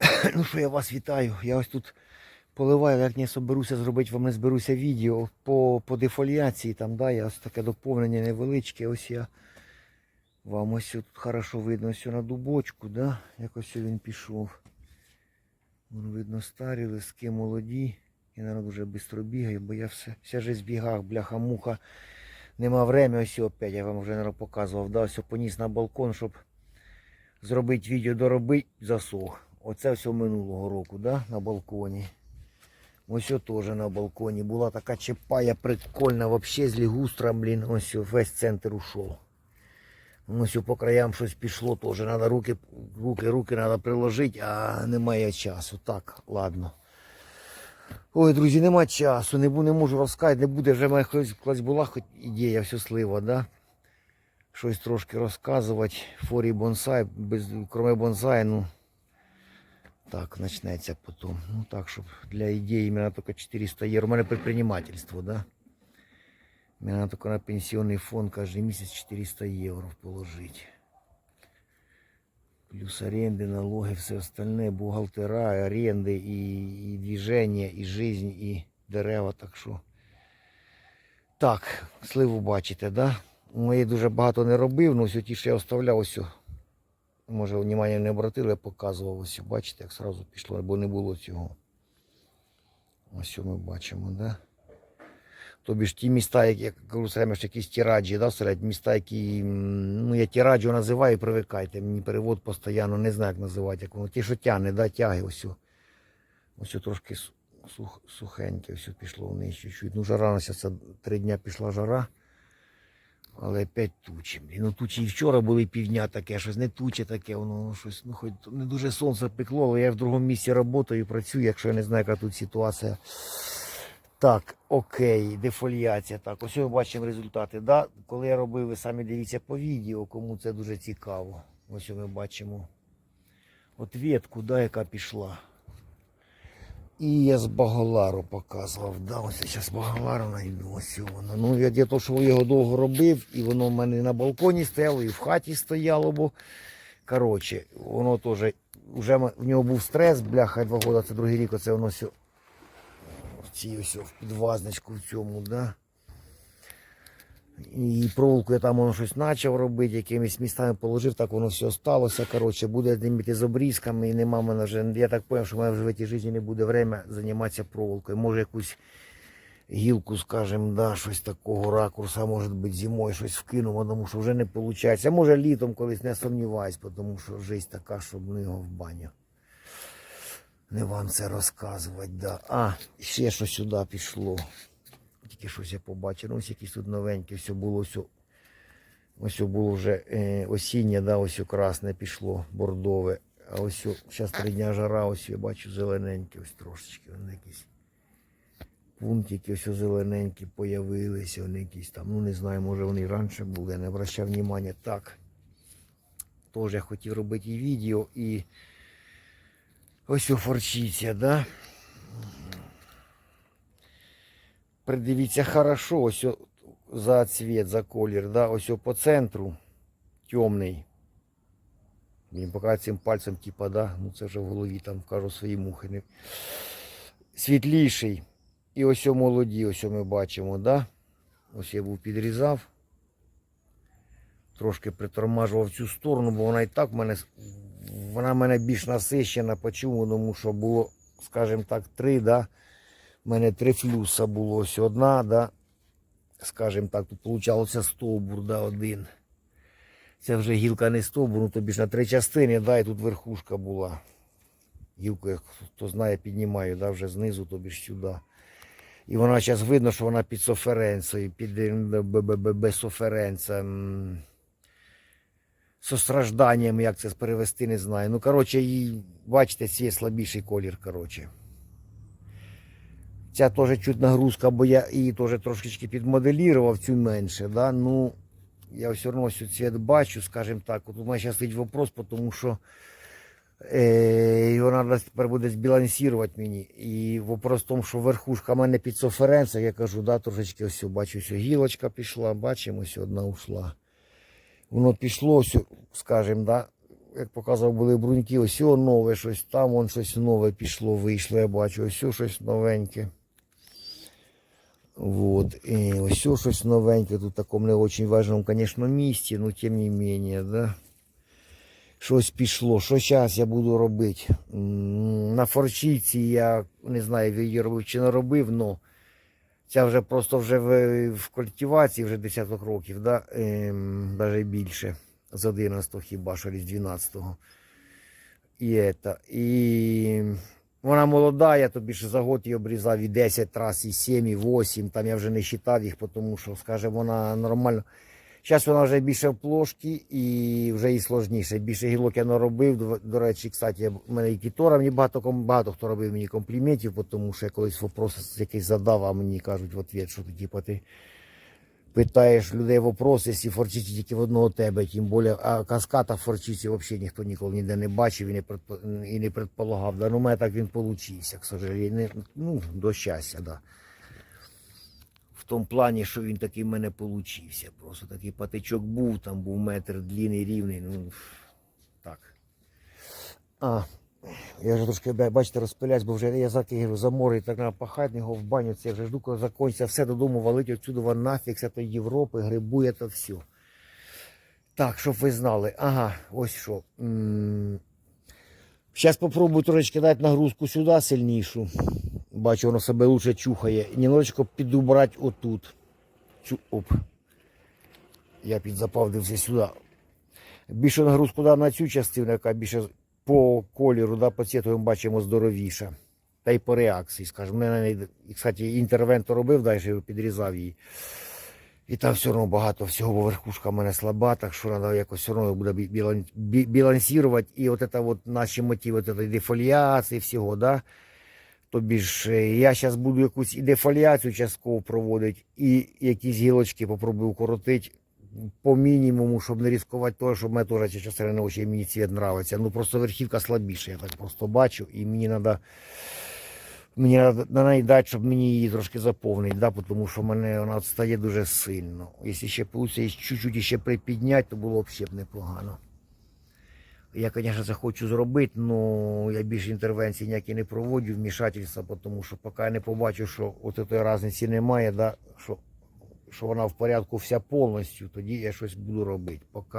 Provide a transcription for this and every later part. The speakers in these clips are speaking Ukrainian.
Ну що, я вас вітаю. Я ось тут поливаю, як не соберуся зробити, вам не зберуся відео по, по дефоліації. Там, да, я ось таке доповнення невеличке. Ось я вам ось тут хорошо видно ось на дубочку, да? якось він пішов. Вон видно старі лиски молоді. І народ дуже швидко бігає, бо я все, вся же збігав, бляха-муха. Нема времени, ось опять, я вам вже наверно, показував, да, ось поніс на балкон, щоб зробити відео, доробити, засох. Оце все минулого року, да, на балконі. Ось теж на балконі. Була така чепая прикольна, вообще з лігустром, блін, ось весь центр ушов. Ось по краям щось пішло теж. Надо руки, руки, руки треба приложити, а немає часу. Так, ладно. Ой, друзі, нема часу, не, не можу розказати, не буде, вже колись колись була хоч ідея все слива, да? Щось трошки розказувати. Форі бонсай, без, кроме бонсай, ну так, почнеться потім. Ну так, щоб для ідеї мене тільки 400 євро. У мене підприємництво, да? Мене тільки на пенсійний фонд кожен місяць 400 євро положити. Плюс аренды, налоги, все остальне, бухгалтера, аренди, і, і движення, і жизнь, і дерева. Так що. Так, сливу бачите, да? Мої дуже багато не робив, ну ось ті, що я оставляв, ось. Може, внимання не обратили, я показував ось. Бачите, як сразу пішло, бо не було цього. Ось що ми бачимо, да? Тобі ж ті міста, як я кажу, время, якісь тираджі, да, серед міста, які, ну я тираджу називаю, привикайте. Мені перевод постійно, не знаю, як називати, як воно. Ті, що тягне, да, тяги ось. Ось трошки сух, сухеньке, все пішло вниз чуть-чуть. Ну, жара на це три дня пішла жара. Але опять тучі. Ну тучі і вчора були півдня таке, щось не туче таке, воно щось, ну хоч не дуже сонце пекло, але я в другому місці працюю, працюю, якщо я не знаю, яка тут ситуація. Так, окей, дефоліація. Так, ось ми бачимо результати. Да? Коли я робив, ви самі дивіться по відео, кому це дуже цікаво. Ось ми бачимо ответку, да, яка пішла. І я з Баголару показував. Да, ось я зараз Багалару найду. Ось воно. Ну, я, я то, що його довго робив, і воно в мене на балконі стояло, і в хаті стояло, бо коротше, воно теж, вже в нього був стрес, бляха, два роки, це другий рік, оце воно все в цій ось в підвазничку в цьому, да. І проволоку я там воно щось почав робити, якимись містами положив, так воно все сталося. Коротше, буде знімати з обрізками, і нема мене вже. Я так зрозумів, що в мене вже в цій житті не буде время займатися проволокою. Може якусь гілку, скажімо, да, щось такого ракурса, може бути зимою щось вкинемо, тому що вже не виходить. Може літом колись не сумніваюсь, тому що життя така, щоб ну його в баню. Не вам це розказувати, да. А, ще що сюди пішло. Тільки щось я побачив. Ну, ось якісь тут новенькі, все було все. Ось було вже е, осіннє, да, ось красне пішло, бордове. А ось зараз три дня жара, ось я бачу зелененькі, ось трошечки. Вони якісь пунктики ось зелененькі появилися, вони якісь там, ну не знаю, може вони раніше були, я не обращав внимання. Так. Теж я хотів робити і відео, і ось форчиця, да? Придивіться хорошо, ось за цвет, за колір, да? ось по центру темний. Він поки цим пальцем, типа, да, ну це вже в голові там кажу свої мухи. Не... Світліший. І ось о молоді, ось ми бачимо, да? Ось я був підрізав. Трошки притормажував цю сторону, бо вона і так мене, вона мене більш насищена. Почому? Тому що було, скажімо так, три, да? У мене три флюса було. Ось одна, да? скажімо так, тут получалося стовбур, да, один. Це вже гілка не стовбур, ну тобі ж на три частини, да, і тут верхушка була. Гілку, як хто знає, піднімаю, да, вже знизу, тобі ж сюди. І вона зараз видно, що вона під соференцією, під е, б- б- б- без соференця. м, Со стражданням, як це перевести, не знаю. Ну, коротше, і, бачите, цей слабіший колір, коротше. Ця теж чуть нагрузка, бо я її теж трошечки підмоделірував, цю менше. Да? Ну, я все одно цвіт бачу, скажімо так. От у мене зараз стоїть вопрос, тому що е, його треба тепер буде збалансувати мені. І вопрос в тому, що верхушка в мене під соференцем, я кажу, да, трошечки ось бачу, ось гілочка пішла, бачимо, ось одна ушла. Воно пішло, ось, скажімо, да, як показував, були бруньки, ось нове щось, там вон щось нове пішло, вийшло, я бачу, ось щось новеньке. Вот. І ось щось новеньке, тут в такому не дуже важливому, звісно, місці, але тим не менше, да. Щось пішло. Що зараз я буду робити? На форчиці я не знаю, її робив чи не робив, але ця вже просто вже в, в культивації вже десяток років, да? ем, навіть більше. З 11-го хіба що, з 12-го. І, это, і вона молода, я тобі ще за год її обрізав і 10 разів, і 7, і 8, там я вже не вважав їх, тому що, скаже, вона нормально. Зараз вона вже більше в плошки і вже і сложніше. Більше гілок я наробив. До, речі, кстати, в мене і кітора, мені багато, багато хто робив мені компліментів, тому що я колись вопрос якийсь задав, а мені кажуть в ответ, що ти, типу, ти питаєш людей вопроси, якщо форчиці тільки в одного тебе, тим більше, а каската форчиці взагалі ніхто ніколи ніде не бачив і не, предпо- і не предполагав. Да, ну, мене так він получився, к сожалению. Ну, до щастя, да. В тому плані, що він такий в мене получився. Просто такий патичок був, там був метр длинний, рівний. Ну, так. А, я вже трошки, бачите, розпиляюсь, бо вже я заки кажу, за море, і так треба пахати його в баню, це вже жду, коли закінчиться, все додому валить отсюди вон нафіг, це то Європи, грибує це все. Так, щоб ви знали. Ага, ось що. Зараз попробую трошечки дати нагрузку сюди сильнішу. Бачу, воно себе лучше чухає. Немножечко підубрати отут. Цю, оп. Я підзапавдився сюди. Більше нагрузку дав на цю частину, яка більше по кольору, да, по цвіту ми бачимо здоровіша. Та й по реакції, скажімо. Мене, і, кстати, інтервентор робив, далі підрізав її. І там все одно багато всього, бо верхушка в мене слаба, так що треба якось все одно буде бі- білан- бі- балансувати. І от це от наші мотиви, от дефоліації всього, да. Тобі ж е, я зараз буду якусь і дефоліацію частково проводити, і якісь гілочки попробую укоротити по мінімуму, щоб не ризикувати того, що мене теж ця частина не дуже мені цвіт нравиться. Ну просто верхівка слабіша, я так просто бачу, і мені треба мені на неї дати, щоб мені її трошки заповнити, да, тому що мене вона відстає дуже сильно. Якщо ще вийде чуть-чуть ще припідняти, то було б ще б непогано. Я, звісно, це хочу зробити, але я більше інтервенцій ніякі не проводжу, вмішательства, тому що поки я не побачу, що от цієї різниці немає, да, що, що вона в порядку вся повністю, тоді я щось буду робити. Поки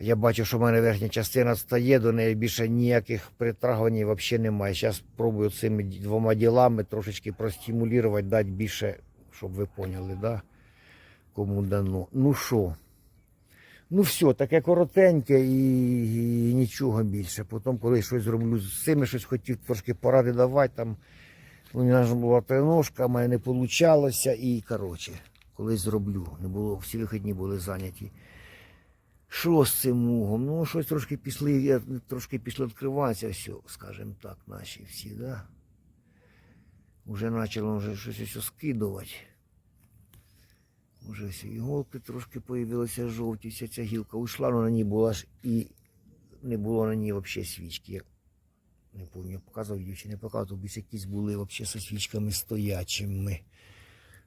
я бачу, що в мене верхня частина стає, до неї більше ніяких притрагувань взагалі немає. Зараз спробую цими двома ділами трошечки простимулювати, дати більше, щоб ви поняли, да? кому дано. Ну що? Ну все, таке коротеньке і, і нічого більше. Потім, коли щось зроблю з цими, щось хотів трошки поради давати, там у мене ж була треножка, в мене не вийшло. І коротше, колись зроблю. Не було, всі вихідні були зайняті. Що з цим мугом? Ну, щось трошки пішли, трошки пішли відкриватися, все, скажімо так, наші всі, да? Уже почало вже щось ось скидувати. Уже всі іголки трошки появилися жовті, вся ця гілка ушла, але на ній була ж і не було на ній взагалі свічки. Не пам'ятаю, показував її чи не показував, бо якісь були взагалі зі свічками стоячими.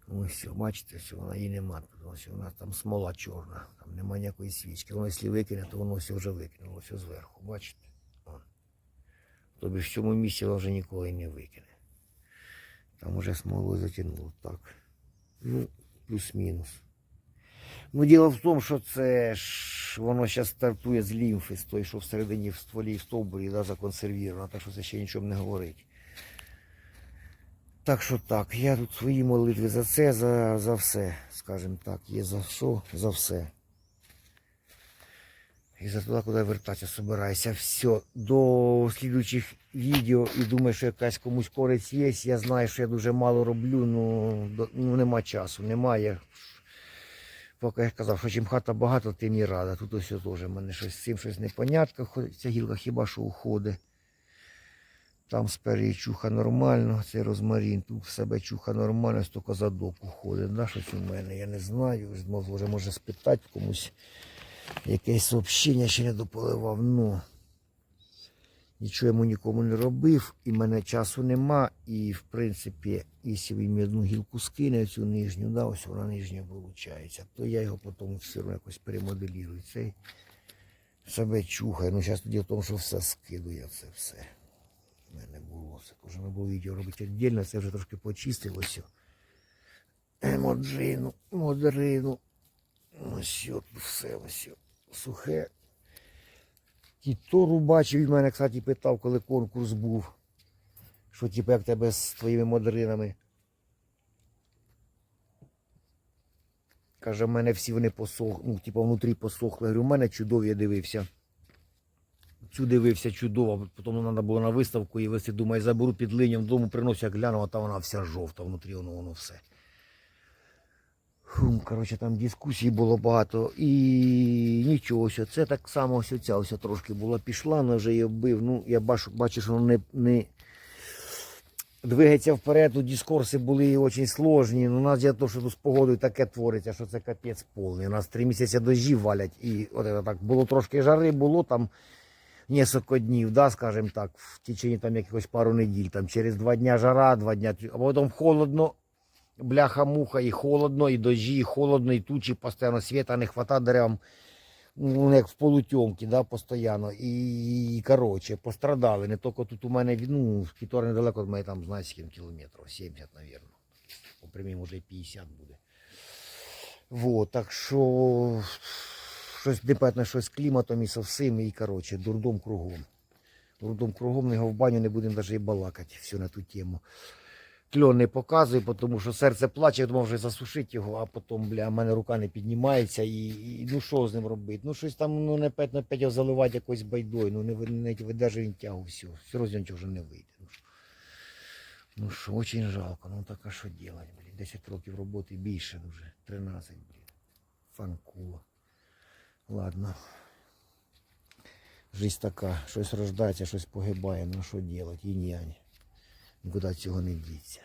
Ось, бачите, все, вона її нема. Ось вона там смола чорна, там немає ніякої свічки. Воно, якщо викине, то воно все вже викинуло, все зверху, бачите? Вон. Тобі в цьому місці воно вже ніколи не викине. Там уже смолою затягнуло так. Ну, плюс-мінус. Ну, діло в тому, що це ж воно зараз стартує з лімфи, з той, що всередині в стволі і стовбурі да, законсервіровано, так що це ще нічого не говорить. Так що так, я тут свої молитви за це, за, за все, скажімо так, є за що, за все. І за туди, куди вертатися собираюся. Все, до слідуючих відео і думаю, що якась комусь користь є. Я знаю, що я дуже мало роблю, ну, до- ну нема часу, немає. Поки я казав, що чим хата багато, тим і рада. Тут ось теж в мене щось з цим щось непонятно. Ця гілка хіба що уходить. Там спереді чуха нормально, цей розмарін, тут в себе чуха нормально, тільки задок уходить. Да, щось у мене, я не знаю. Може, може спитати комусь якесь сообщення ще не дополивав. Ну, нічого йому нікому не робив, і в мене часу нема. І в принципі, якщо він одну гілку скине, цю нижню, да, ось вона нижня виходить, то я його потім все одно якось перемоделірую. Цей себе чухає. Ну, зараз тоді в тому, що все скидує це все. У мене було це. Не було відео робити віддільно, це вже трошки почистилося. Е, Модрину, модрину. Ось от все ось сухе. Кітору бачив, він мене, кстати, питав, коли конкурс був. Що типу, як тебе з твоїми модринами. Каже, в мене всі вони посохли, ну, типу, внутрі посохли. Говорю, у мене чудові я дивився. Цю дивився чудово, потім треба було на виставку і вести, думаю, заберу під линієм дому, приношу, як гляну, а там вона вся жовта, внутрі воно, воно все. Хум, коротше, там дискусій було багато. І нічого, ось це так само ось ця ось трошки була пішла, але вже її вбив. Ну, я бачу, бачу що воно не, не двигається вперед, тут дискурси були дуже сложні. Ну, у нас я то, що тут з погодою таке твориться, що це капець повний. У нас три місяці дожі валять. І от це так було трошки жари, було там несколько днів, да, скажімо так, в течение там якихось пару неділь. Там через два дня жара, два дня, а потім холодно, бляха-муха, і холодно, і дожі, і холодно, і тучі, постійно світа не хватає деревам. Ну, як в полутьомки, да, постійно. І, і коротше, пострадали. Не тільки тут у мене, ну, Кітор недалеко від там, знаєте, скільки кілометрів, 70, мабуть. По прямій, може, 50 буде. Вот, так що щось непевно, щось з кліматом і со всім, і коротше, дурдом кругом. Дурдом кругом, його в баню не будемо навіть і балакати все на ту тему. Кльон не показує, тому що серце плаче, я думав вже засушити його, а потім, бля, в мене рука не піднімається і, і ну що з ним робити? Ну щось там, ну не п'ять його заливати якось байдою, ну не, не видержує він тягу, все, одно вже не вийде. Ну, що- ну що, очень жалко, ну так а що робити, блін, 10 років роботи більше вже, 13, блін, фанкула. Ладно. Жизнь така, щось рождається, щось погибає, ну що робити, і нянь. Нікуди цього не діться.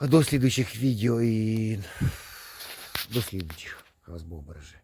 До слідуючих відео і до слідуючих. Хай вас Бог береже.